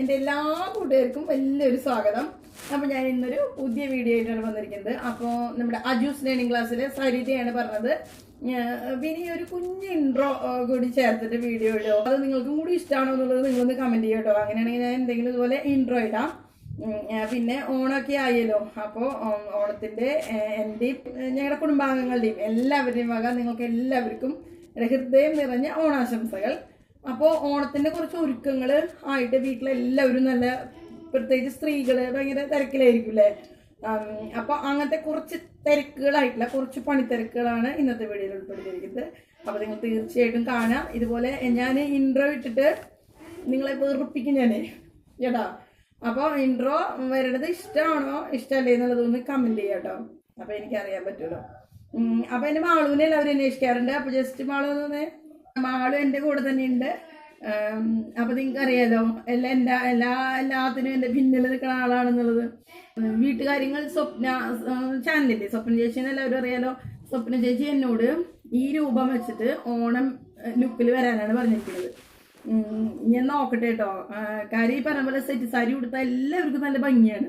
എന്റെ എല്ലാ കൂട്ടുകാർക്കും വലിയൊരു സ്വാഗതം. അപ്പോൾ ഞാൻ ഇന്നൊരു പുതിയ വീഡിയോ ആയിട്ടാണ് വന്നിരിക്കുന്നത്. അപ്പോൾ നമ്മുടെ അജൂസ് ലേണിംഗ് ക്ലാസ്സിലെ സരിതയാണ് പറഞ്ഞത്. പിന്നെ ഒരു കുഞ്ഞ് ഇൻട്രോ കൂടി ചേർത്തിട്ട് വീഡിയോ ഇടുമോ അത് നിങ്ങൾക്കും കൂടി ഇഷ്ടമാണോ എന്നുള്ളത് നിങ്ങളൊന്ന് കമന്റ് ചെയ്യട്ടോ. അങ്ങനെയാണെങ്കിൽ ഞാൻ എന്തെങ്കിലും ഇതുപോലെ ഇൻട്രോ ഇടാം. പിന്നെ ഓണമൊക്കെ ആയല്ലോ. അപ്പോൾ ഓണത്തിന്റെ എന്റെയും ഞങ്ങളുടെ കുടുംബാംഗങ്ങളുടെയും എല്ലാവരുടെയും വക നിങ്ങൾക്ക് എല്ലാവർക്കും ഹൃദയം നിറഞ്ഞ ഓണാശംസകൾ. അപ്പോൾ ഓണത്തിന്റെ കുറച്ച് ഒരുക്കങ്ങൾ ആയിട്ട് വീട്ടിലെല്ലാവരും നല്ല പ്രത്യേകിച്ച് സ്ത്രീകൾ ഭയങ്കര തിരക്കിലായിരിക്കും അല്ലേ അപ്പോൾ അങ്ങനത്തെ കുറച്ച് തിരക്കുകളായിട്ടുള്ള കുറച്ച് പണിത്തിരക്കുകളാണ് ഇന്നത്തെ വീഡിയോയിൽ ഉൾപ്പെടുത്തിയിരിക്കുന്നത്. അപ്പോൾ നിങ്ങൾ തീർച്ചയായിട്ടും കാണാം. ഇതുപോലെ ഞാൻ ഇൻട്രോ ഇട്ടിട്ട് നിങ്ങളെ വേർപ്പിക്കും ഞാൻ ചേട്ടാ അപ്പോൾ ഇൻട്രോ വരണത് ഇഷ്ടമാണോ ഇഷ്ടമല്ലേ എന്നുള്ളതൊന്ന് കമന്റ് ചെയ്യാം കേട്ടോ അപ്പോൾ എനിക്കറിയാൻ പറ്റുമല്ലോ. ഉം, അപ്പോൾ എന്റെ മാളുവിനെ എല്ലാവരും അന്വേഷിക്കാറുണ്ട്. അപ്പൊ ജസ്റ്റ് മാളു മാളു എന്റെ കൂടെ തന്നെ ഉണ്ട് അപ്പോൾ നിങ്ങൾക്ക് അറിയാലോ എല്ലാ എന്താ എല്ലാ എല്ലാത്തിനും എന്റെ പിന്നിൽ നിൽക്കുന്ന ആളാണെന്നുള്ളത്. വീട്ടുകാര്യങ്ങൾ സ്വപ്ന ചാനലില്ലേ സ്വപ്ന ചേച്ചി എല്ലാവരും അറിയാലോ? സ്വപ്ന ചേച്ചി എന്നോട് ഈ രൂപം വെച്ചിട്ട് ഓണം ലുക്കിൽ വരാനാണ് പറഞ്ഞിരിക്കുന്നത്. ഞാൻ നോക്കട്ടെ കേട്ടോ കാര്യം ഈ പറഞ്ഞ പോലെ സെറ്റ് സാരി കൊടുത്താൽ എല്ലാവർക്കും നല്ല ഭംഗിയാണ്.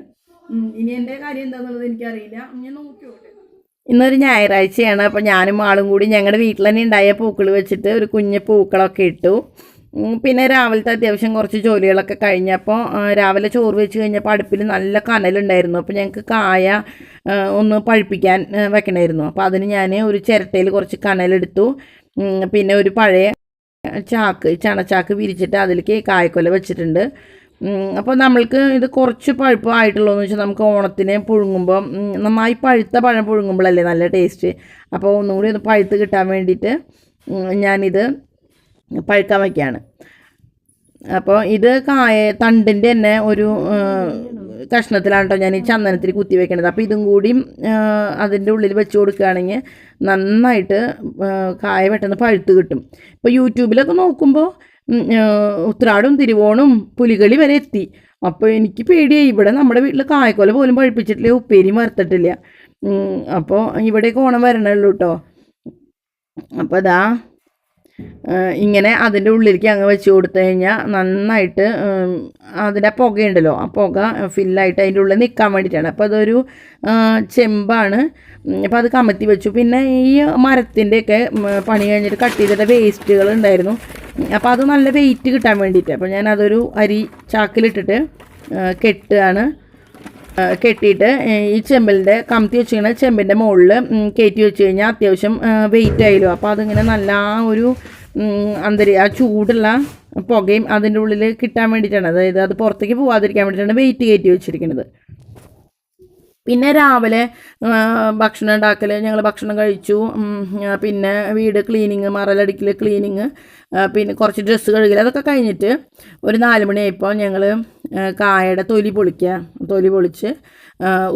ഇനി എന്റെ കാര്യം എന്താണെന്നുള്ളത് എനിക്കറിയില്ല. ഞാൻ നോക്കിയോട്ടെ ഇന്നൊരു ഞായറാഴ്ചയാണ്. അപ്പോൾ ഞാനും ആളും കൂടി ഞങ്ങളുടെ വീട്ടിൽ തന്നെ ഉണ്ടായ പൂക്കൾ വെച്ചിട്ട് ഒരു കുഞ്ഞ് പൂക്കളൊക്കെ ഇട്ടു. പിന്നെ രാവിലത്തെ അത്യാവശ്യം കുറച്ച് ജോലികളൊക്കെ കഴിഞ്ഞപ്പോൾ രാവിലെ ചോറ് വെച്ച് കഴിഞ്ഞപ്പോൾ അടുപ്പിൽ നല്ല കനലുണ്ടായിരുന്നു. അപ്പോൾ ഞങ്ങൾക്ക് കായ ഒന്ന് പഴുപ്പിക്കാൻ വെക്കണമായിരുന്നു അപ്പോൾ അതിന് ഞാൻ ഒരു ചിരട്ടയിൽ കുറച്ച് കനലെടുത്തു. പിന്നെ ഒരു പഴയ ചാക്ക് ചണച്ചാക്ക് വിരിച്ചിട്ട് അതിലേക്ക് കായക്കൊല വെച്ചിട്ടുണ്ട്. അപ്പോൾ നമ്മൾക്ക് ഇത് കുറച്ച് പഴുപ്പ് ആയിട്ടുള്ളതെന്ന് വെച്ചാൽ നമുക്ക് ഓണത്തിന് പുഴുങ്ങുമ്പോൾ നന്നായി പഴുത്ത പഴം പുഴുങ്ങുമ്പോഴല്ലേ നല്ല ടേസ്റ്റ്? അപ്പോൾ ഒന്നുകൂടി ഒന്ന് പഴുത്ത് കിട്ടാൻ വേണ്ടിയിട്ട് ഞാനിത് പഴുക്കാൻ വയ്ക്കുകയാണ് അപ്പോൾ ഇത് കായ തണ്ടിന്റെ തന്നെ ഒരു കഷ്ണത്തിലാണ് കേട്ടോ ഞാൻ ഈ ചന്ദനത്തിൽ കുത്തി വെക്കണത്. അപ്പോൾ ഇതും കൂടി അതിന്റെ ഉള്ളിൽ വെച്ച് കൊടുക്കുകയാണെങ്കിൽ നന്നായിട്ട് കായ പെട്ടെന്ന് പഴുത്ത് കിട്ടും. ഇപ്പോൾ യൂട്യൂബിലൊക്കെ നോക്കുമ്പോൾ ഉത്രാടും തിരുവോണും പുലികളി വരെ എത്തി. അപ്പോൾ എനിക്ക് പേടിയായി. ഇവിടെ നമ്മുടെ വീട്ടിൽ കായക്കൊല പോലും പഴിപ്പിച്ചിട്ടില്ല. ഉപ്പേരിയും വറുത്തിട്ടില്ല അപ്പോൾ ഇവിടേക്ക് ഓണം വരണുള്ളൂ കേട്ടോ അപ്പോൾ അതാ ഇങ്ങനെ അതിന്റെ ഉള്ളിലേക്ക് അങ്ങ് വെച്ച് കൊടുത്തു കഴിഞ്ഞാൽ നന്നായിട്ട് അതിന്റെ പുകയുണ്ടല്ലോ ആ പുക ഫില്ലായിട്ട് അതിന്റെ ഉള്ളിൽ നിൽക്കാൻ വേണ്ടിയിട്ടാണ്. അപ്പോൾ അതൊരു ചെമ്പാണ്. അപ്പോൾ അത് കമത്തി വെച്ചു. പിന്നെ ഈ മരത്തിന്റെയൊക്കെ പണി കഴിഞ്ഞിട്ട് കട്ട് ചെയ്തിട്ട് വേസ്റ്റുകൾ ഉണ്ടായിരുന്നു. അപ്പോൾ അത് നല്ല വെയിറ്റ് കിട്ടാൻ വേണ്ടിയിട്ട്. അപ്പോൾ ഞാൻ അതൊരു അരി ചാക്കിലിട്ടിട്ട് കെട്ടുകയാണ്. കെട്ടിയിട്ട് ഈ ചെമ്പിന്റെ കമത്തി വെച്ചിങ്ങനെ ചെമ്പിന്റെ മുകളിൽ കയറ്റി വെച്ച് കഴിഞ്ഞാൽ അത്യാവശ്യം വെയിറ്റ് ആയാലും. അപ്പോൾ അതിങ്ങനെ നല്ല ഒരു അന്തരീ ആ ചൂടുള്ള പുകയും അതിന്റെ ഉള്ളിൽ കിട്ടാൻ വേണ്ടിയിട്ടാണ്. അതായത് അത് പുറത്തേക്ക് പോകാതിരിക്കാൻ വേണ്ടിയിട്ടാണ് വെയിറ്റ് കയറ്റി വെച്ചിരിക്കുന്നത്. പിന്നെ രാവിലെ ഭക്ഷണം ഉണ്ടാക്കൽ ഞങ്ങൾ ഭക്ഷണം കഴിച്ചു. പിന്നെ വീട് ക്ലീനിങ് മറലടിക്കൽ ക്ലീനിങ് പിന്നെ കുറച്ച് ഡ്രസ്സ് കഴുകൽ അതൊക്കെ കഴിഞ്ഞിട്ട് ഒരു നാല് മണിയായപ്പോൾ ഞങ്ങൾ കായയുടെ തൊലി പൊളിക്കുക തൊലി പൊളിച്ച്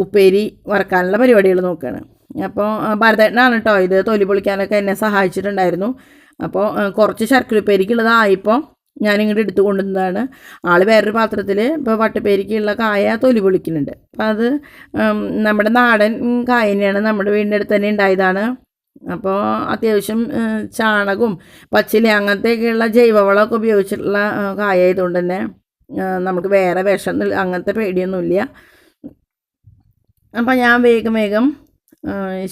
ഉപ്പേരി വറക്കാനുള്ള പരിപാടികൾ നോക്കുകയാണ് അപ്പോൾ ഭരതേട്ടനാണ് കേട്ടോ ഇത് തൊലി പൊളിക്കാനൊക്കെ എന്നെ സഹായിച്ചിട്ടുണ്ടായിരുന്നു. അപ്പോൾ കുറച്ച് ശർക്കര ഉപ്പേരിക്കുള്ളതായപ്പോൾ ഞാനിങ്ങോട്ട് എടുത്തു കൊണ്ടുവന്നതാണ്. ആൾ വേറൊരു പാത്രത്തിൽ ഇപ്പോൾ വട്ടപ്പേരിക്കുള്ള കായ തൊലി പൊളിക്കുന്നുണ്ട്. അപ്പോൾ അത് നമ്മുടെ നാടൻ കായ തന്നെയാണ് നമ്മുടെ വീടിന്റെ അടുത്ത് തന്നെ ഉണ്ടായതാണ്. അപ്പോൾ അത്യാവശ്യം ചാണകവും പച്ചില അങ്ങനത്തെയൊക്കെയുള്ള ജൈവവളമൊക്കെ ഉപയോഗിച്ചിട്ടുള്ള കായ ആയതുകൊണ്ട് തന്നെ നമുക്ക് വേറെ വിഷം അങ്ങനത്തെ പേടിയൊന്നുമില്ല. അപ്പം ഞാൻ വേഗം വേഗം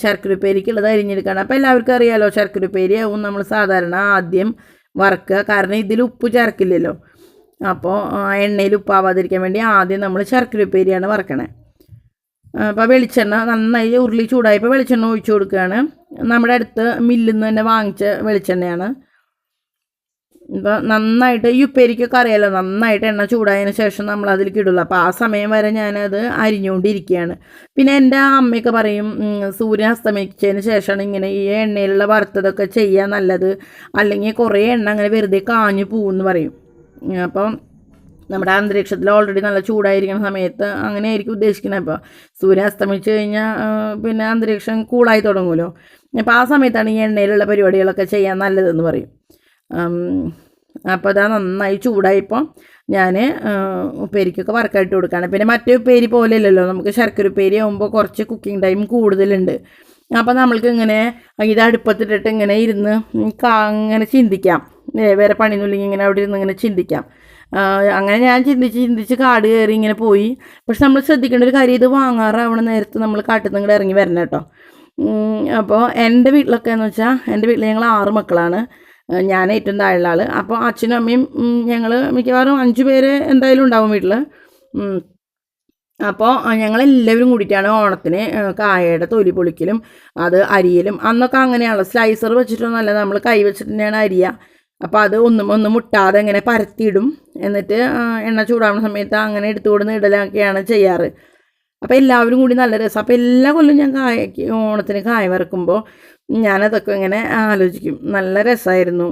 ശർക്കരപ്പേരിക്കുള്ളത് അരിഞ്ഞെടുക്കുകയാണ് അപ്പോൾ എല്ലാവർക്കും അറിയാലോ ശർക്കരപ്പേരി ആവും നമ്മൾ സാധാരണ ആദ്യം വറുക്കുക. കാരണം ഇതിൽ ഉപ്പ് ചേർക്കില്ലല്ലോ. അപ്പോൾ എണ്ണയിൽ ഉപ്പാവാതിരിക്കാൻ വേണ്ടി ആദ്യം നമ്മൾ ശർക്കരപ്പേരിയാണ് വറക്കണേ. അപ്പോൾ വെളിച്ചെണ്ണ നന്നായി ഉരുളി ചൂടായപ്പോൾ വെളിച്ചെണ്ണ ഒഴിച്ചു കൊടുക്കുകയാണ്. നമ്മുടെ അടുത്ത് മില്ലിൽ നിന്ന് തന്നെ വാങ്ങിച്ച വെളിച്ചെണ്ണയാണ്. ഇപ്പോൾ നന്നായിട്ട് ഈ ഉപ്പേരിക്കൊക്കെ അറിയാലോ നന്നായിട്ട് എണ്ണ ചൂടായതിന് ശേഷം നമ്മൾ അതിലേക്ക് ഇടുള്ളൂ അപ്പോൾ ആ സമയം വരെ ഞാനത് അരിഞ്ഞുകൊണ്ടിരിക്കുകയാണ്. പിന്നെ എന്റെ അമ്മയൊക്കെ പറയും സൂര്യൻ അസ്തമിച്ചതിന് ശേഷമാണ് ഇങ്ങനെ ഈ എണ്ണയിലുള്ള വറുത്തതൊക്കെ ചെയ്യാൻ നല്ലത്. അല്ലെങ്കിൽ കുറേ എണ്ണ അങ്ങനെ വെറുതെ കാഞ്ഞു പോകുമെന്ന് പറയും. അപ്പം നമ്മുടെ അന്തരീക്ഷത്തിൽ ഓൾറെഡി നല്ല ചൂടായിരിക്കുന്ന സമയത്ത് അങ്ങനെ ആയിരിക്കും ഉദ്ദേശിക്കുന്നത്. അപ്പോൾ സൂര്യൻ അസ്തമിച്ച് കഴിഞ്ഞാൽ പിന്നെ അന്തരീക്ഷം കൂളായി തുടങ്ങുമല്ലോ. അപ്പോൾ ആ സമയത്താണ് ഈ എണ്ണയിലുള്ള പരിപാടികളൊക്കെ ചെയ്യാൻ നല്ലതെന്ന് പറയും. അപ്പോൾ അതാ നന്നായി ചൂടായപ്പോൾ ഞാൻ ഉപ്പേരിക്കൊക്കെ വറക്കായിട്ട് കൊടുക്കുകയാണ് പിന്നെ മറ്റേ ഉപ്പേരി പോലെ അല്ലല്ലോ നമുക്ക് ശർക്കര ഉപ്പേരി ആകുമ്പോൾ കുറച്ച് കുക്കിംഗ് ടൈം കൂടുതലുണ്ട്. അപ്പോൾ നമ്മൾക്ക് ഇങ്ങനെ ഇത് അടുപ്പത്തിട്ടിട്ട് ഇങ്ങനെ ഇരുന്ന് അങ്ങനെ ചിന്തിക്കാം. വേറെ പണിയൊന്നുമില്ലെങ്കിൽ ഇങ്ങനെ അവിടെ ഇരുന്ന് ഇങ്ങനെ ചിന്തിക്കാം. അങ്ങനെ ഞാൻ ചിന്തിച്ച് ചിന്തിച്ച് കാട് കയറി ഇങ്ങനെ പോയി. പക്ഷെ നമ്മൾ ശ്രദ്ധിക്കേണ്ട ഒരു കാര്യം ഇത് വാങ്ങാറാവണ നേരത്ത് നമ്മൾ കാട്ടിൽ നിന്ന് ഇങ്ങോട്ട് ഇറങ്ങി വരണം കേട്ടോ. അപ്പോൾ എന്റെ വീട്ടിലൊക്കെ എന്ന് വെച്ചാൽ എന്റെ വീട്ടിൽ ഞങ്ങൾ ആറ് മക്കളാണ്. ഞാൻ ഏറ്റവും താഴെയുള്ള ആൾ അപ്പോൾ അച്ഛനും അമ്മയും ഞങ്ങൾ മിക്കവാറും അഞ്ച് പേര് എന്തായാലും ഉണ്ടാവും വീട്ടിൽ അപ്പോൾ ഞങ്ങളെല്ലാവരും കൂടിയിട്ടാണ് ഓണത്തിന് കായയുടെ തൊലി പൊളിക്കലും അത് അരിയലും അന്നൊക്കെ അങ്ങനെയാണല്ലോ. സ്ലൈസർ വെച്ചിട്ടൊന്നുമല്ല നമ്മൾ കൈ വെച്ചിട്ട് തന്നെയാണ് അരിയുക അപ്പോൾ അത് ഒന്നും ഒന്നും മുട്ടാതെ ഇങ്ങനെ പരത്തിയിടും. എന്നിട്ട് എണ്ണ ചൂടാവുന്ന സമയത്ത് അങ്ങനെ എടുത്തു കൊടുന്ന് ഇടലൊക്കെയാണ് ചെയ്യാറ്. അപ്പോൾ എല്ലാവരും കൂടി നല്ല രസം. അപ്പോൾ എല്ലാ കൊല്ലം ഞാൻ കായ ഓണത്തിന് കായ വറക്കുമ്പോൾ ഞാനതൊക്കെ ഇങ്ങനെ ആലോചിക്കും. നല്ല രസമായിരുന്നു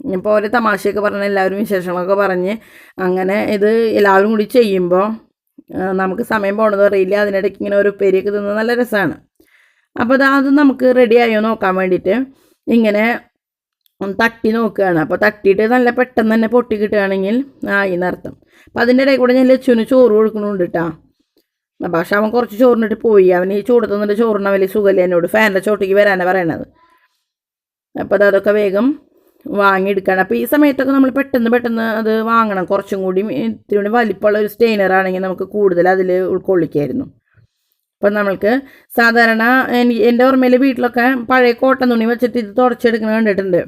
ഇപ്പോൾ ഓരോ തമാശയൊക്കെ പറഞ്ഞ് എല്ലാവരും വിശേഷങ്ങളൊക്കെ പറഞ്ഞ് അങ്ങനെ ഇത് എല്ലാവരും കൂടി ചെയ്യുമ്പോൾ നമുക്ക് സമയം പോകണമെന്ന് അറിയില്ല. അതിനിടയ്ക്ക് ഇങ്ങനെ ഒരു ഉപ്പേരിയൊക്കെ തിന്ന് നല്ല രസമാണ് അപ്പോൾ അത് നമുക്ക് റെഡി ആയോ നോക്കാൻ വേണ്ടിയിട്ട് ഇങ്ങനെ തട്ടി നോക്കുകയാണ്. അപ്പോൾ തട്ടിയിട്ട് നല്ല പെട്ടെന്ന് തന്നെ പൊട്ടി കിട്ടുകയാണെങ്കിൽ ആയി എന്നർത്ഥം അപ്പം അതിന്റെ ഇടയിൽ കൂടെ ഞാൻ ലച്ചുവിന് ചോറ് കൊടുക്കണുണ്ട് കേട്ടോ പക്ഷെ അവൻ കുറച്ച് ചോറിനിട്ട് പോയി. അവൻ ഈ ചൂട് തന്നിട്ട് ചോറിന് വലിയ സുഖമില്ല എന്നോട്. ഫാനിന്റെ ചോട്ടിക്ക് വരാനാണ് പറയണത്. അപ്പോൾ അത് അതൊക്കെ വേഗം വാങ്ങിയെടുക്കണം. അപ്പോൾ ഈ സമയത്തൊക്കെ നമ്മൾ പെട്ടെന്ന് പെട്ടെന്ന് അത് വാങ്ങണം. കുറച്ചും കൂടി ഇത്തിരി കൂടി വലിപ്പമുള്ള ഒരു സ്റ്റെയിനർ ആണെങ്കിൽ നമുക്ക് കൂടുതൽ അതിൽ ഉൾക്കൊള്ളിക്കായിരുന്നു. അപ്പം നമ്മൾക്ക് സാധാരണ എന്റെ ഓർമ്മയിൽ വീട്ടിലൊക്കെ പഴയ കോട്ടൺ തുണി വെച്ചിട്ട് ഇത് തുടച്ചെടുക്കണം കണ്ടിട്ടുണ്ട്.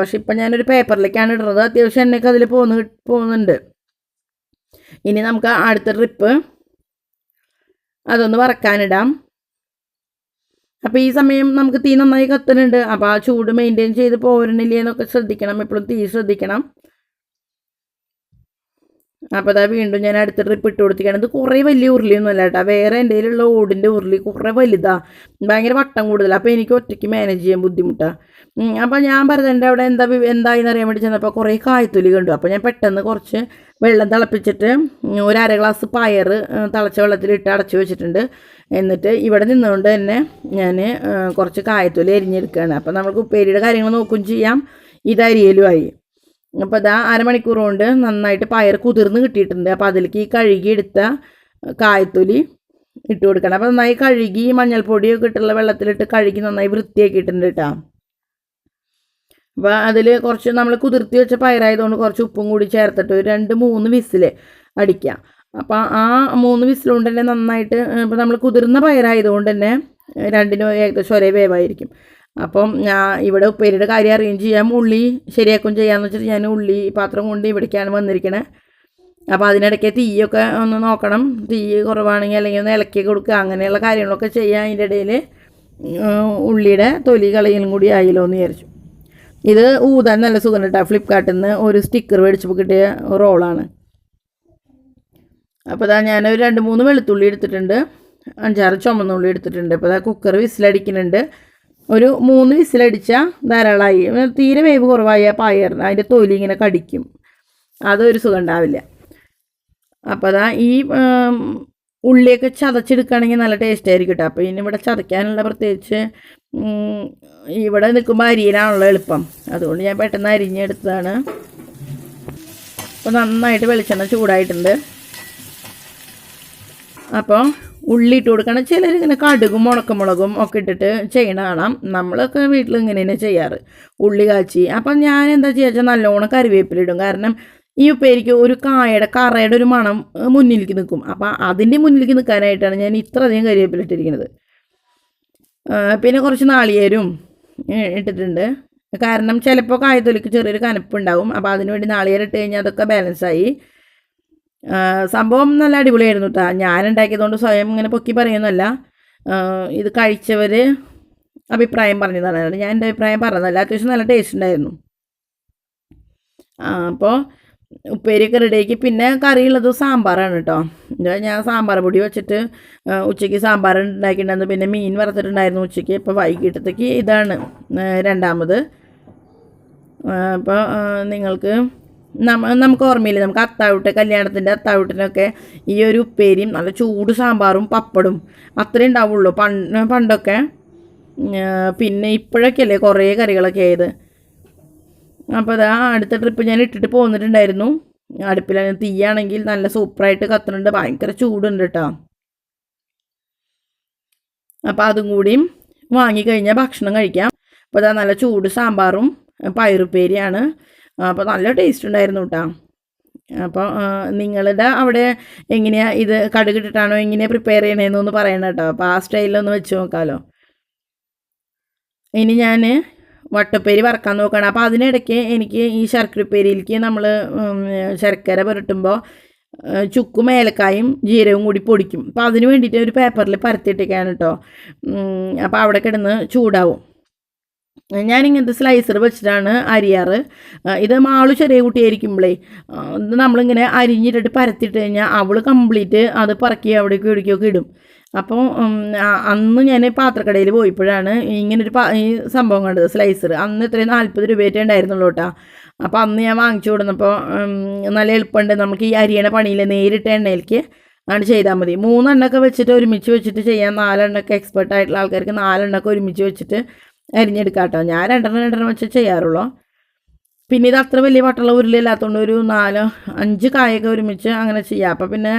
പക്ഷെ ഇപ്പം ഞാനൊരു പേപ്പറിലേക്കാണ് ഇടുന്നത്. അത്യാവശ്യം എന്നൊക്കെ അതിൽ പോകുന്നു പോകുന്നുണ്ട് ഇനി നമുക്ക് അടുത്ത ട്രിപ്പ് അതൊന്ന് വറക്കാനിടാം. അപ്പോൾ ഈ സമയം നമുക്ക് തീ നന്നായി കത്തുന്നുണ്ട് അപ്പോൾ ആ ചൂട് മെയിന്റെയിൻ ചെയ്ത് പോരണില്ലേ എന്നൊക്കെ ശ്രദ്ധിക്കണം. എപ്പോഴും തീ ശ്രദ്ധിക്കണം. അപ്പോൾ അതാ വീണ്ടും ഞാൻ അടുത്ത ട്രിപ്പ് ഇട്ട് കൊടുത്തിരിക്കുകയാണ്. ഇത് കുറേ വലിയ ഉരുളിയൊന്നും അല്ല കേട്ടോ. വേറെ എന്റെ കയ്യിലുള്ള ഓടിന്റെ ഉരുളി കുറേ വലുതാ. ഭയങ്കര വട്ടം കൂടുതലാണ് അപ്പോൾ എനിക്ക് ഒറ്റയ്ക്ക് മാനേജ് ചെയ്യാൻ ബുദ്ധിമുട്ടാണ് അപ്പോൾ ഞാൻ പറഞ്ഞിട്ടുണ്ട് അവിടെ എന്താ എന്തായി എന്തായെന്ന് അറിയാൻ വേണ്ടി ചെന്നപ്പോൾ കുറേ കായ്ത്തൊലി കണ്ടു. അപ്പോൾ ഞാൻ പെട്ടെന്ന് കുറച്ച് വെള്ളം തിളപ്പിച്ചിട്ട് ഒരു അര ഗ്ലാസ് പയർ തിളച്ച വെള്ളത്തിലിട്ട് അടച്ചു വെച്ചിട്ടുണ്ട്. എന്നിട്ട് ഇവിടെ നിന്നുകൊണ്ട് തന്നെ ഞാൻ കുറച്ച് കായത്തൊലി അരിഞ്ഞെടുക്കുകയാണ് അപ്പോൾ നമുക്ക് ഉപ്പേരിയുടെ കാര്യങ്ങൾ നോക്കുകയും ചെയ്യാം. ഇത് അരിയലുമായി അപ്പോൾ ഇതാ അരമണിക്കൂർ കൊണ്ട് നന്നായിട്ട് പയർ കുതിർന്ന് കിട്ടിയിട്ടുണ്ട്. അപ്പോൾ അതിലേക്ക് ഈ കഴുകിയെടുത്ത കായത്തൊലി ഇട്ട് കൊടുക്കണം. അപ്പോൾ നന്നായി കഴുകി മഞ്ഞൾപ്പൊടിയൊക്കെ ഇട്ടുള്ള വെള്ളത്തിലിട്ട് കഴുകി നന്നായി വൃത്തിയാക്കിയിട്ടുണ്ട് കേട്ടോ. അപ്പോൾ അതിൽ കുറച്ച് നമ്മൾ കുതിർത്തി വെച്ച പയറായതുകൊണ്ട് കുറച്ച് ഉപ്പും കൂടി ചേർത്തിട്ട് ഒരു രണ്ട് മൂന്ന് വിസിൽ അടിക്കുക അപ്പോൾ ആ മൂന്ന് വിസിലുകൊണ്ട് തന്നെ നന്നായിട്ട് ഇപ്പോൾ നമ്മൾ കുതിർന്ന പയറായതുകൊണ്ട് തന്നെ രണ്ടിനും ഏകദേശം ഒരേ വേവായിരിക്കും. അപ്പം ഞാൻ ഇവിടെ ഉപ്പേരിയുടെ കാര്യം അറേഞ്ച് ചെയ്യാം. ഉള്ളി ശരിയാക്കുകയും ചെയ്യാമെന്ന് വെച്ചിട്ട് ഞാൻ ഉള്ളി പാത്രം കൊണ്ട് ഇവിടേക്കാണ് വന്നിരിക്കണേ. അപ്പോൾ അതിനിടയ്ക്ക് തീയൊക്കെ ഒന്ന് നോക്കണം. തീ കുറവാണെങ്കിൽ അല്ലെങ്കിൽ ഒന്ന് ഇളക്കി കൊടുക്കുക. അങ്ങനെയുള്ള കാര്യങ്ങളൊക്കെ ചെയ്യാം അതിന്റെ ഇടയിൽ. ഉള്ളിയുടെ തൊലി കളയലും കൂടി ആയില്ലോ എന്ന് വിചാരിച്ചു. ഇത് ഊതാൻ നല്ല സുഖം കേട്ടോ ഫ്ലിപ്കാർട്ടിൽ നിന്ന് ഒരു സ്റ്റിക്കർ മേടിച്ചപ്പോൾ കിട്ടിയ റോളാണ് അപ്പോൾ ഇതാ ഞാനൊരു രണ്ട് മൂന്ന് വെളുത്തുള്ളി എടുത്തിട്ടുണ്ട്. അഞ്ചാറ് ചുമന്നുള്ളി എടുത്തിട്ടുണ്ട്. അപ്പോൾ ഇതാ കുക്കർ വിസിലടിക്കുന്നുണ്ട്. ഒരു മൂന്ന് വിസിലടിച്ചാൽ ധാരാളമായി തീരെ വേവ് കുറവായ പായറിന് അതിന്റെ തൊലി ഇങ്ങനെ കടിക്കും. അതൊരു സുഖം ഉണ്ടാവില്ല അപ്പോൾ അതാ ഈ ഉള്ളിയൊക്കെ ചതച്ചെടുക്കുകയാണെങ്കിൽ നല്ല ടേസ്റ്റ് ആയിരിക്കും കേട്ടോ അപ്പോൾ ഇനി ഇവിടെ ചതയ്ക്കാനുള്ള പ്രത്യേകിച്ച് ഇവിടെ നിൽക്കുമ്പോൾ അരിയിലാണല്ലോ എളുപ്പം. അതുകൊണ്ട് ഞാൻ പെട്ടെന്ന് അരിഞ്ഞെടുത്തതാണ്. അപ്പോൾ നന്നായിട്ട് വെളിച്ചെണ്ണ ചൂടായിട്ടുണ്ട്. അപ്പോൾ ഉള്ളി ഇട്ട് കൊടുക്കണം ചിലരിങ്ങനെ കടുകും ഉണക്കമുളകും ഒക്കെ ഇട്ടിട്ട് ചെയ്യണ കാണാം. നമ്മളൊക്കെ വീട്ടിൽ ഇങ്ങനെ തന്നെ ചെയ്യാറ്. ഉള്ളി കാച്ചി. അപ്പം ഞാൻ എന്താ ചെയ്യുക നല്ലോണം കറിവേപ്പിലിടും. കാരണം ഈ ഉപ്പേരിക്ക് ഒരു കായയുടെ കറയുടെ ഒരു മണം മുന്നിലേക്ക് നിൽക്കും അപ്പം അതിന്റെ മുന്നിലേക്ക് നിൽക്കാനായിട്ടാണ് ഞാൻ ഇത്ര അധികം കറിവേപ്പിലിട്ടിരിക്കുന്നത്. ആ, പിന്നെ കുറച്ച് നാളികേരും ഇട്ടിട്ടുണ്ട്. കാരണം ചിലപ്പോൾ കായത്തൊലിക്ക് ചെറിയൊരു കനപ്പുണ്ടാവും. അപ്പോൾ അതിനുവേണ്ടി നാളികേരം ഇട്ട് കഴിഞ്ഞാൽ അതൊക്കെ ബാലൻസായി. സംഭവം നല്ല അടിപൊളിയായിരുന്നു കേട്ടോ ഞാൻ ഉണ്ടാക്കിയതുകൊണ്ട് സ്വയം ഇങ്ങനെ പൊക്കി പറയുന്നല്ല ഇത് കഴിച്ചവർ അഭിപ്രായം പറഞ്ഞതാണ്. ഞാൻ എന്റെ അഭിപ്രായം പറഞ്ഞതല്ല. അത്യാവശ്യം നല്ല ടേസ്റ്റ് ഉണ്ടായിരുന്നു. അപ്പോൾ ഉപ്പേരിയൊക്കെ റെഡിയാക്കി പിന്നെ കറിയുള്ളത് സാമ്പാറാണ് കേട്ടോ ഞാൻ സാമ്പാർ പൊടി വെച്ചിട്ട് ഉച്ചയ്ക്ക് സാമ്പാർ ഉണ്ടാക്കിയിട്ടുണ്ടായിരുന്നു. പിന്നെ മീൻ വറുത്തിട്ടുണ്ടായിരുന്നു ഉച്ചയ്ക്ക്. ഇപ്പോൾ വൈകിട്ടത്തേക്ക് ഇതാണ് രണ്ടാമത്. അപ്പോൾ നിങ്ങൾക്ക് നമുക്ക് ഓർമ്മയില്ല നമുക്ക് അത്താവിട്ട് കല്യാണത്തിന്റെ അത്താവിട്ടിനൊക്കെ ഈ ഒരു ഉപ്പേരിയും നല്ല ചൂട് സാമ്പാറും പപ്പടും അത്രേ ഉണ്ടാവുള്ളൂ. പണ്ട് പണ്ടൊക്കെ പിന്നെ ഇപ്പോഴൊക്കെയല്ലേ കുറേ കറികളൊക്കെ ആയത്. അപ്പോൾ അതാ അടുത്ത ട്രിപ്പ് ഞാൻ ഇട്ടിട്ട് പോന്നിട്ടുണ്ടായിരുന്നു. അടുപ്പിൽ തീയാണെങ്കിൽ നല്ല സൂപ്പറായിട്ട് കത്തുന്നുണ്ട്. ഭയങ്കര ചൂടുണ്ട് കേട്ടോ. അപ്പോൾ അതും കൂടിയും വാങ്ങിക്കഴിഞ്ഞാൽ ഭക്ഷണം കഴിക്കാം. അപ്പോൾ അതാ നല്ല ചൂട് സാമ്പാറും പയറുപ്പേരിയാണ്. അപ്പോൾ നല്ല ടേസ്റ്റ് ഉണ്ടായിരുന്നു കേട്ടോ അപ്പോൾ നിങ്ങളുടെ അവിടെ എങ്ങനെയാണ് ഇത് കടുകിട്ടിട്ടാണോ എങ്ങനെയാണ് പ്രിപ്പയർ ചെയ്യണതെന്നൊന്ന് പറയണം കേട്ടോ അപ്പോൾ ആ സ്റ്റൈലിലൊന്ന് വെച്ച് നോക്കാമല്ലോ ഇനി ഞാൻ വട്ടപ്പേരി വറക്കാൻ നോക്കണം. അപ്പോൾ അതിനിടയ്ക്ക് എനിക്ക് ഈ ശർക്കരപ്പേരിയിലേക്ക് നമ്മൾ ശർക്കര പുരട്ടുമ്പോൾ ചുക്കും ഏലക്കായും ജീരകവും കൂടി പൊടിക്കും. അപ്പോൾ അതിന് വേണ്ടിയിട്ട് ഒരു പേപ്പറിൽ പരത്തിയിട്ടേക്കാണ് കേട്ടോ അപ്പോൾ അവിടെ കിടന്ന് ചൂടാവും. ഞാൻ ഇങ്ങനത്തെ സ്ലൈസർ വെച്ചിട്ടാണ് അരിയാറ്. ഇത് മാൾ ചെറിയ കുട്ടിയായിരിക്കുമ്പോഴേ നമ്മളിങ്ങനെ അരിഞ്ഞിട്ടിട്ട് പരത്തിയിട്ട് കഴിഞ്ഞാൽ അവൾ കംപ്ലീറ്റ് അത് പറക്കി അവിടേക്കും ഇവിടേക്കൊക്കെ ഇടും. അപ്പോൾ അന്ന് ഞാൻ പാത്രക്കടയിൽ പോയപ്പോഴാണ് ഇങ്ങനൊരു ഈ സംഭവം കണ്ടത് സ്ലൈസർ അന്ന് ഇത്രയും നാൽപ്പത് രൂപയായിട്ടേ ഉണ്ടായിരുന്നുള്ളൂ കേട്ടോ. അപ്പോൾ അന്ന് ഞാൻ വാങ്ങിച്ചു കൊടുന്നപ്പോൾ നല്ല എളുപ്പമുണ്ട് നമുക്ക് ഈ അരിയണ പണിയിൽ നേരിട്ട് എണ്ണയിലേക്ക് ആണ് ചെയ്താൽ മതി. മൂന്നെണ്ണമൊക്കെ വെച്ചിട്ട് ഒരുമിച്ച് വെച്ചിട്ട് ചെയ്യാം. നാലെണ്ണമൊക്കെ എക്സ്പെർട്ട് ആയിട്ടുള്ള ആൾക്കാർക്ക് നാലെണ്ണമൊക്കെ ഒരുമിച്ച് വെച്ചിട്ട് അരിഞ്ഞെടുക്കാം കേട്ടോ ഞാൻ രണ്ടെണ്ണം രണ്ടെണ്ണം വെച്ച് ചെയ്യാറുള്ളൂ. പിന്നെ ഇത് അത്ര വലിയ വട്ടമുള്ള ഉരുളില്ലാത്തതുകൊണ്ട് ഒരു നാല് അഞ്ച് കായൊക്കെ ഒരുമിച്ച് അങ്ങനെ ചെയ്യാം. അപ്പം പിന്നെ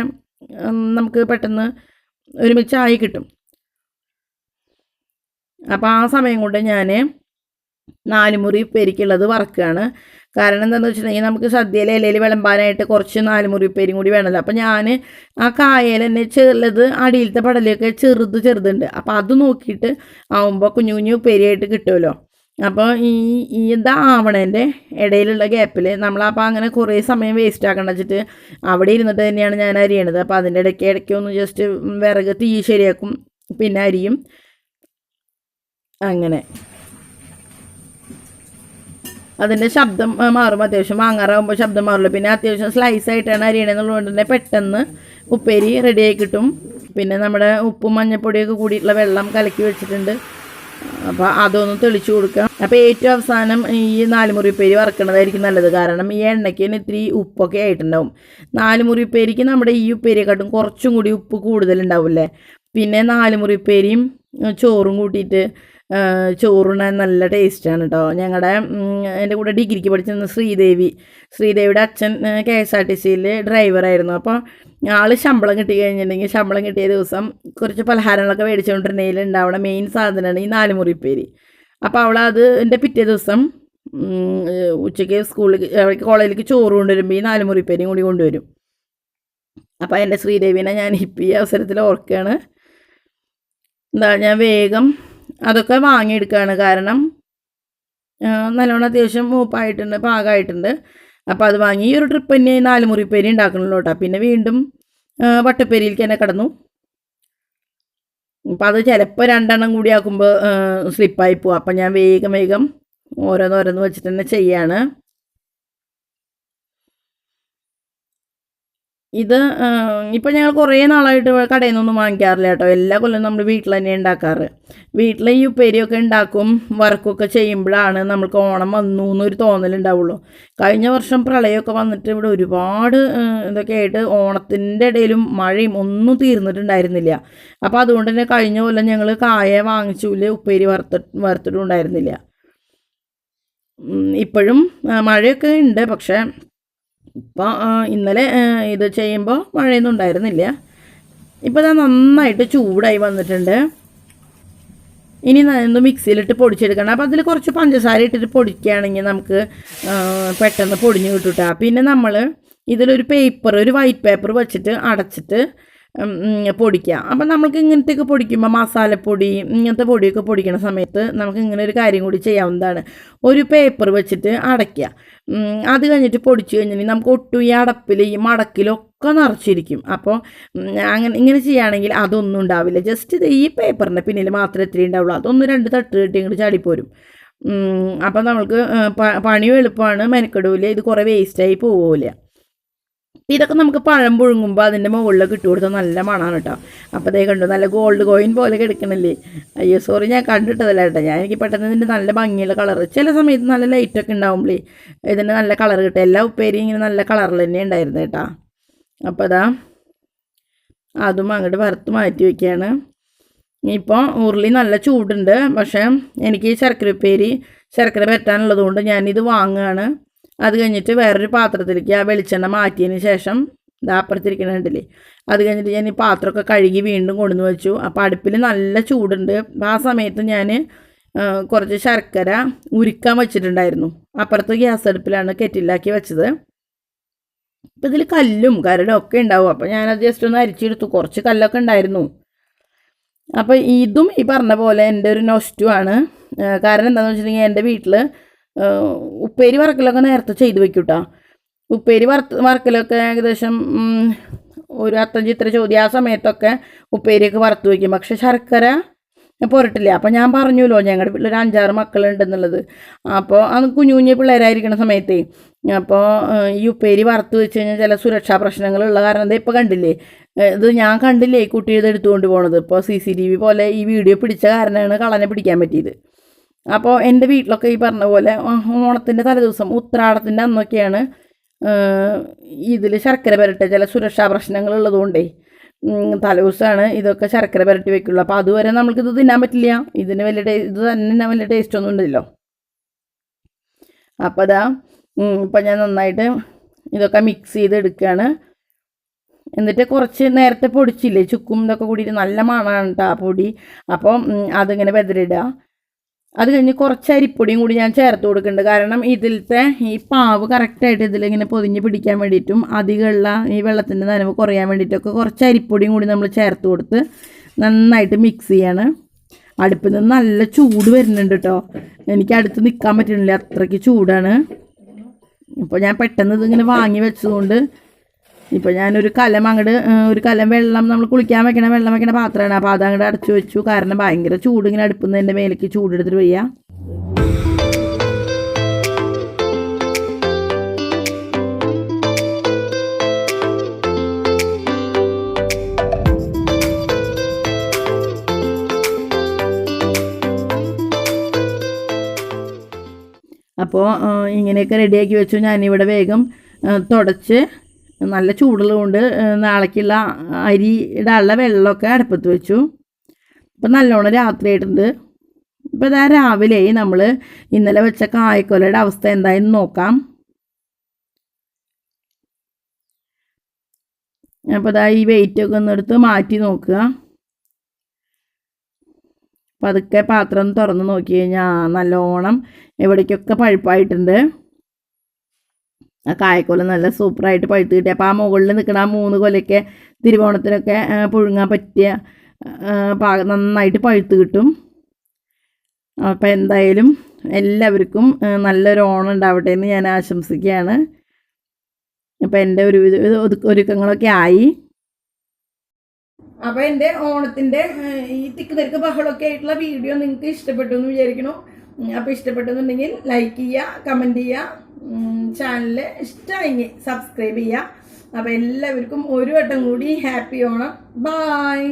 നമുക്ക് പെട്ടെന്ന് ഒരുമിച്ച് ആയി കിട്ടും. അപ്പോൾ ആ സമയം കൊണ്ട് ഞാൻ നാല് മുറി ഉപ്പേരിക്കുള്ളത് വറക്കുകയാണ് കാരണം എന്താണെന്ന് വെച്ചിട്ടുണ്ടെങ്കിൽ നമുക്ക് സദ്യയിലെ ഇലയിൽ വിളമ്പാനായിട്ട് കുറച്ച് നാല് മുറി ഉപ്പേരിയും കൂടി വേണമല്ലോ. അപ്പോൾ ഞാൻ ആ കായൽ തന്നെ ചെറുത് അടിയിലത്തെ പടലൊക്കെ ചെറുത് ചെറുതുണ്ട്. അപ്പോൾ അത് നോക്കിയിട്ട് ആവുമ്പോൾ കുഞ്ഞു കുഞ്ഞു ഉപ്പേരിയായിട്ട് കിട്ടുമല്ലോ. അപ്പോൾ ഈ ഈ ഇതാവണേന്റെ ഇടയിലുള്ള ഗ്യാപ്പിൽ നമ്മളപ്പോൾ അങ്ങനെ കുറേ സമയം വേസ്റ്റ് ആക്കണ്ട വെച്ചിട്ട് അവിടെ ഇരുന്നിട്ട് തന്നെയാണ് ഞാൻ അരിയണത് അപ്പോൾ അതിന്റെ ഇടയ്ക്ക് ഇടയ്ക്ക് ഒന്ന് ജസ്റ്റ് വിറക് തീ ശരിയാക്കും പിന്നെ അരിയും. അങ്ങനെ. അതിന്റെ ശബ്ദം മാറും. അത്യാവശ്യം വാങ്ങാറാകുമ്പോൾ ശബ്ദം മാറില്ല പിന്നെ അത്യാവശ്യം സ്ലൈസ് ആയിട്ടാണ് അരിയണെന്നുള്ളതുകൊണ്ട് തന്നെ പെട്ടെന്ന് ഉപ്പേരി റെഡിയായി കിട്ടും. പിന്നെ നമ്മുടെ ഉപ്പും മഞ്ഞപ്പൊടിയൊക്കെ കൂടിയിട്ടുള്ള വെള്ളം കലക്കി വെച്ചിട്ടുണ്ട്. അപ്പോൾ അതൊന്ന് തെളിച്ചു കൊടുക്കാം. അപ്പോൾ ഏറ്റവും അവസാനം ഈ നാലുമുറി ഉപ്പേരി വറക്കണതായിരിക്കും നല്ലത്. കാരണം ഈ എണ്ണയ്ക്ക് തന്നെ ഇത്തിരി ഉപ്പൊക്കെ ആയിട്ടുണ്ടാവും. നാലുമുറി ഉപ്പേരിക്ക് നമ്മുടെ ഈ ഉപ്പേരിയെക്കാട്ടും കുറച്ചും കൂടി ഉപ്പ് കൂടുതലുണ്ടാവില്ലേ? പിന്നെ നാലുമുറി ഉപ്പേരിയും ചോറും കൂട്ടിയിട്ട് ചോറുണ്ണാൻ നല്ല ടേസ്റ്റാണ് കേട്ടോ ഞങ്ങളുടെ എന്റെ കൂടെ ഡിഗ്രിക്ക് പഠിച്ചിരുന്ന ശ്രീദേവി ശ്രീദേവിയുടെ അച്ഛൻ കെ എസ് ആർ ടി സിയിൽ ഡ്രൈവറായിരുന്നു. അപ്പോൾ ആൾ ശമ്പളം കിട്ടി കഴിഞ്ഞിട്ടുണ്ടെങ്കിൽ ശമ്പളം കിട്ടിയ ദിവസം കുറച്ച് പലഹാരങ്ങളൊക്കെ മേടിച്ചുകൊണ്ടിരുന്നതിൽ ഉണ്ടാവണ മെയിൻ സാധനമാണ് ഈ നാലുമുറിപ്പേരി അപ്പോൾ അവൾ അത് എന്റെ പിറ്റേ ദിവസം ഉച്ചയ്ക്ക് സ്കൂളിൽ കോളേജിലേക്ക് ചോറ് കൊണ്ടുവരുമ്പോൾ ഈ നാലുമുറിപ്പേരിയും കൂടി കൊണ്ടുവരും. അപ്പോൾ എന്റെ ശ്രീദേവിനെ ഞാൻ ഇപ്പം ഈ അവസരത്തിൽ ഓർക്കുകയാണ് എന്താ ഞാൻ വേഗം അതൊക്കെ വാങ്ങിയെടുക്കുകയാണ് കാരണം നല്ലോണം അത്യാവശ്യം മൂപ്പായിട്ടുണ്ട് പാകമായിട്ടുണ്ട് അപ്പോൾ അത് വാങ്ങി ഒരു ട്രിപ്പ് തന്നെ നാല് മുറിപ്പേരി ഉണ്ടാക്കണല്ലോ കേട്ടോ പിന്നെ വീണ്ടും വട്ടപ്പേരിയിലേക്ക് തന്നെ കടന്നു. അപ്പോൾ അത് ചിലപ്പോൾ രണ്ടെണ്ണം കൂടി ആക്കുമ്പോൾ സ്ലിപ്പായി പോകും അപ്പം ഞാൻ വേഗം വേഗം ഓരോന്നോരോന്ന് വെച്ചിട്ട് തന്നെ ചെയ്യാണ്. ഇത് ഇപ്പം ഞങ്ങൾ കുറേ നാളായിട്ട് കടയിൽ നിന്നൊന്നും വാങ്ങിക്കാറില്ല കേട്ടോ. എല്ലാ കൊല്ലം നമ്മൾ വീട്ടിൽ തന്നെ ഉണ്ടാക്കാറ്. വീട്ടിൽ ഈ ഉപ്പേരിയൊക്കെ ഉണ്ടാക്കും വർക്കൊക്കെ ചെയ്യുമ്പോഴാണ് നമ്മൾക്ക് ഓണം വന്നു എന്നൊരു തോന്നലുണ്ടാവുള്ളൂ. കഴിഞ്ഞ വർഷം പ്രളയമൊക്കെ വന്നിട്ട് ഇവിടെ ഒരുപാട് ഇതൊക്കെ ആയിട്ട് ഓണത്തിന്റെ ഇടയിലും മഴയും ഒന്നും തീർന്നിട്ടുണ്ടായിരുന്നില്ല. അപ്പോൾ അതുകൊണ്ട് തന്നെ കഴിഞ്ഞ കൊല്ലം ഞങ്ങൾ കായ വാങ്ങിച്ചൂൽ ഉപ്പേരി വറുത്ത വറുത്തിട്ടുണ്ടായിരുന്നില്ല. ഇപ്പോഴും മഴയൊക്കെ ഉണ്ട്. പക്ഷേ ഇപ്പോൾ ഇന്നലെ ഇത് ചെയ്യുമ്പോൾ മഴയൊന്നും ഉണ്ടായിരുന്നില്ല. ഇപ്പോൾ ഇതാ നന്നായിട്ട് ചൂടായി വന്നിട്ടുണ്ട്. ഇനി ഒന്ന് മിക്സിയിലിട്ട് പൊടിച്ചെടുക്കണം. അപ്പോൾ അതിൽ കുറച്ച് പഞ്ചസാര ഇട്ടിട്ട് പൊടിക്കുകയാണെങ്കിൽ നമുക്ക് പെട്ടെന്ന് പൊടിഞ്ഞ് കിട്ടും പിന്നെ നമ്മൾ ഇതിലൊരു പേപ്പർ ഒരു വൈറ്റ് പേപ്പർ വെച്ചിട്ട് അടച്ചിട്ട് പൊടിക്കുക. അപ്പം നമുക്ക് ഇങ്ങനത്തെയൊക്കെ പൊടിക്കുമ്പോൾ മസാലപ്പൊടി ഇങ്ങനത്തെ പൊടിയൊക്കെ പൊടിക്കുന്ന സമയത്ത് നമുക്ക് ഇങ്ങനെ ഒരു കാര്യം കൂടി ചെയ്യാവുന്നതാണ്. ഒരു പേപ്പർ വെച്ചിട്ട് അടയ്ക്കുക. അത് കഴിഞ്ഞിട്ട് പൊടിച്ചു കഴിഞ്ഞിട്ടുണ്ടെങ്കിൽ നമുക്ക് ഒട്ടും ഈ അടപ്പിൽ ഈ മടക്കിലൊക്കെ നിറച്ചിരിക്കും. അപ്പോൾ അങ്ങനെ ഇങ്ങനെ ചെയ്യുകയാണെങ്കിൽ അതൊന്നും ഉണ്ടാവില്ല. ജസ്റ്റ് ഇത് ഈ പേപ്പറിന്റെ പിന്നിൽ മാത്രമേ ഇത്തിരി ഉണ്ടാവുള്ളൂ. അതൊന്ന് രണ്ട് തട്ട് കിട്ടി ഇങ്ങോട്ട് ചാടിപ്പോരും. അപ്പം നമ്മൾക്ക് പണിയും എളുപ്പമാണ്. മെനക്കെടൂല. ഇത് കുറേ വേസ്റ്റായി പോവില്ല ഇതൊക്കെ നമുക്ക് പഴം പുഴുങ്ങുമ്പോൾ അതിന്റെ മുകളിലൊക്കെ ഇട്ട് കൊടുത്താൽ നല്ല മണമാണ് കേട്ടോ അപ്പോൾ അതേ കണ്ടു നല്ല ഗോൾഡ് കോയിൻ പോലെ കിടക്കണില്ലേ? അയ്യോ സോറി ഞാൻ കണ്ടിട്ടതല്ല കേട്ടോ. ഞാൻ എനിക്ക് പെട്ടെന്ന് ഇതിന്റെ നല്ല ഭംഗിയുള്ള കളർ ചില സമയത്ത് നല്ല ലൈറ്റൊക്കെ ഉണ്ടാവുമ്പോഴേ ഇതിന്റെ നല്ല കളർ കിട്ടും. എല്ലാ ഉപ്പേരിയും ഇങ്ങനെ നല്ല കളറിൽ തന്നെ ഉണ്ടായിരുന്നു കേട്ടോ. അപ്പോൾ അതാ അതും അങ്ങോട്ട് വറുത്ത് മാറ്റി വയ്ക്കുകയാണ് ഇപ്പോൾ ഉരുളി നല്ല ചൂടുണ്ട്. പക്ഷേ എനിക്ക് ശർക്കര ഉപ്പേരി ശർക്കര പറ്റാനുള്ളത് കൊണ്ട് ഞാനിത് വാങ്ങുകയാണ് അത് കഴിഞ്ഞിട്ട് വേറൊരു പാത്രത്തിലേക്ക് ആ വെളിച്ചെണ്ണ മാറ്റിയതിന് ശേഷം ഇതാ അപ്പുറത്തിരിക്കണ കണ്ടില്ലേ? അത് കഴിഞ്ഞിട്ട് ഞാൻ ഈ പാത്രമൊക്കെ കഴുകി വീണ്ടും കൊണ്ടുവന്ന് വെച്ചു. അപ്പോൾ അടുപ്പിൽ നല്ല ചൂടുണ്ട്. അപ്പോൾ ആ സമയത്ത് ഞാൻ കുറച്ച് ശർക്കര ഉരുക്കാൻ വെച്ചിട്ടുണ്ടായിരുന്നു. അപ്പുറത്ത് ഗ്യാസ് അടുപ്പിലാണ് കെറ്റിലാക്കി വെച്ചത്. അപ്പോൾ ഇതിൽ കല്ലും കരടും ഒക്കെ ഉണ്ടാവും. അപ്പോൾ ഞാനത് ജസ്റ്റ് ഒന്ന് അരിച്ചെടുത്തു. കുറച്ച് കല്ലൊക്കെ ഉണ്ടായിരുന്നു. അപ്പോൾ ഇതും ഈ പറഞ്ഞ പോലെ എന്റെ ഒരു നൊസ്റ്റു ആണ്. കാരണം എന്താണെന്ന് വെച്ചിട്ടുണ്ടെങ്കിൽ എന്റെ വീട്ടിൽ ഉപ്പേരി വറക്കലൊക്കെ നേരത്തെ ചെയ്ത് വെക്കും കേട്ടോ ഉപ്പേരി വറുത്ത് വറക്കലൊക്കെ ഏകദേശം ഒരു അത്തഞ്ച് ഇത്ര ചോദ്യം ആ സമയത്തൊക്കെ ഉപ്പേരിയൊക്കെ വറുത്ത് വയ്ക്കും പക്ഷെ ശർക്കര പുരട്ടില്ല. അപ്പം ഞാൻ പറഞ്ഞല്ലോ ഞങ്ങളുടെ വീട്ടിൽ ഒരു അഞ്ചാറ് മക്കളുണ്ടെന്നുള്ളത്. അപ്പോൾ അത് കുഞ്ഞു കുഞ്ഞു പിള്ളേരായിരിക്കുന്ന സമയത്തേ അപ്പോൾ ഈ ഉപ്പേരി വറുത്ത് വെച്ച് കഴിഞ്ഞാൽ ചില സുരക്ഷാ പ്രശ്നങ്ങളുള്ള കാരണം എന്താ ഇപ്പോൾ കണ്ടില്ലേ ഇത് ഞാൻ കണ്ടില്ലേ കുട്ടി ഇത് എടുത്തുകൊണ്ട് പോണത്. ഇപ്പോൾ സി സി ടി വി പോലെ ഈ വീഡിയോ പിടിച്ച കാരണമാണ് കളനെ പിടിക്കാൻ പറ്റിയത്. അപ്പോൾ എന്റെ വീട്ടിലൊക്കെ ഈ പറഞ്ഞ പോലെ ഓണത്തിന്റെ തലേദിവസം ഉത്രാടത്തിന്റെ അന്നൊക്കെയാണ് ഇതിൽ ശർക്കര പുരട്ടെ ചില സുരക്ഷാ ഉം, തലേദിവസമാണ് ഇതൊക്കെ ശർക്കര പുരട്ടി വെക്കുള്ളൂ. അപ്പോൾ അതുവരെ നമുക്കിത് തിന്നാൻ പറ്റില്ല. ഇതിന് വലിയ ഇത് തന്നെ വലിയ ടേസ്റ്റ് ഒന്നും ഉണ്ടല്ലോ അപ്പോൾ അതാ ഇപ്പം ഞാൻ നന്നായിട്ട് ഇതൊക്കെ മിക്സ് ചെയ്ത് എടുക്കുകയാണ് എന്നിട്ട് കുറച്ച് നേരത്തെ പൊടിച്ചില്ലേ ചുക്കും ഇതൊക്കെ കൂടിയിട്ട് നല്ല മണമാണ് കേട്ടോ ആ പൊടി. അപ്പം അതിങ്ങനെ വെതിരിടുക അത് കഴിഞ്ഞ് കുറച്ച് അരിപ്പൊടിയും കൂടി ഞാൻ ചേർത്ത് കൊടുക്കുന്നുണ്ട്. കാരണം ഇതിലത്തെ ഈ പാവ് കറക്റ്റായിട്ട് ഇതിലിങ്ങനെ പൊതിഞ്ഞ് പിടിക്കാൻ വേണ്ടിയിട്ടും അധികമുള്ള ഈ വെള്ളത്തിന്റെ നനവ് കുറയാൻ വേണ്ടിയിട്ടൊക്കെ കുറച്ച് അരിപ്പൊടിയും കൂടി നമ്മൾ ചേർത്ത് കൊടുത്ത് നന്നായിട്ട് മിക്സ് ചെയ്യാണ്. അടുപ്പിൽ നിന്ന് നല്ല ചൂട് വരുന്നുണ്ട് കേട്ടോ. എനിക്ക് അടുത്ത് നിൽക്കാൻ പറ്റുന്നില്ല. അത്രയ്ക്ക് ചൂടാണ്. ഇപ്പോൾ ഞാൻ പെട്ടെന്ന് ഇതിങ്ങനെ വാങ്ങി വെച്ചതുകൊണ്ട് ഇപ്പോൾ ഞാനൊരു കലം അങ്ങോട്ട് ഒരു കലം വെള്ളം നമ്മൾ കുളിക്കാൻ വെക്കണ വെള്ളം വെക്കണ പാത്രമാണ്. അപ്പോൾ അതങ്ങോട്ട് അടച്ചു വെച്ചു. കാരണം ഭയങ്കര ചൂട് ഇങ്ങനെ അടുപ്പുന്ന എന്റെ മേലേക്ക് ചൂടെടുത്തിട്ട് വയ്യ. അപ്പോൾ ഇങ്ങനെയൊക്കെ റെഡിയാക്കി വെച്ചു. ഞാനിവിടെ വേഗം തുടച്ച് നല്ല ചൂടുള്ളതുകൊണ്ട് നാളേക്കുള്ള അരി ഇടാനുള്ള വെള്ളമൊക്കെ അടുപ്പത്ത് വെച്ചു. ഇപ്പം നല്ലോണം രാത്രി ആയിട്ടുണ്ട് ഇപ്പോൾ ഇതാ രാവിലെ നമ്മൾ ഇന്നലെ വെച്ച കായ്ക്കൊലയുടെ അവസ്ഥ എന്തായെന്ന് നോക്കാം. അപ്പോൾ ഇതാ ഈ വെയിറ്റ് ഒക്കെ ഒന്ന് എടുത്ത് മാറ്റി നോക്കുക. പതുക്കെ പാത്രം ഒന്ന് തുറന്ന് നോക്കി കഴിഞ്ഞാൽ നല്ലോണം എവിടേക്കൊക്കെ പഴുപ്പായിട്ടുണ്ട്. ആ കായക്കൊല നല്ല സൂപ്പറായിട്ട് പഴുത്ത് കിട്ടി. അപ്പോൾ ആ മുകളിൽ നിൽക്കുന്ന ആ മൂന്ന് കൊലയൊക്കെ തിരുവോണത്തിനൊക്കെ പുഴുങ്ങാൻ പറ്റിയ പാക നന്നായിട്ട് പഴുത്ത് കിട്ടും. അപ്പോൾ എന്തായാലും എല്ലാവർക്കും നല്ലൊരു ഓണം ഉണ്ടാവട്ടെ എന്ന് ഞാൻ ആശംസിക്കുകയാണ്. അപ്പോൾ എന്റെ ഒരു ഒരുക്കങ്ങളൊക്കെ ആയി. അപ്പോൾ എന്റെ ഓണത്തിന്റെ ഈ തിക്ക് തിരക്ക് ബഹളമൊക്കെ ആയിട്ടുള്ള വീഡിയോ നിങ്ങൾക്ക് ഇഷ്ടപ്പെട്ടു എന്ന് വിചാരിക്കണോ അപ്പോൾ അപ്പൊ ഇഷ്ടപ്പെട്ടെന്നുണ്ടെങ്കിൽ ലൈക്ക് ചെയ്യുക കമന്റ് ചെയ്യുക. ചാനൽ ഇഷ്ടമായി സബ്സ്ക്രൈബ് ചെയ്യുക അപ്പോൾ എല്ലാവർക്കും ഒരു വട്ടം കൂടി ഹാപ്പി ഓണം. ബായ്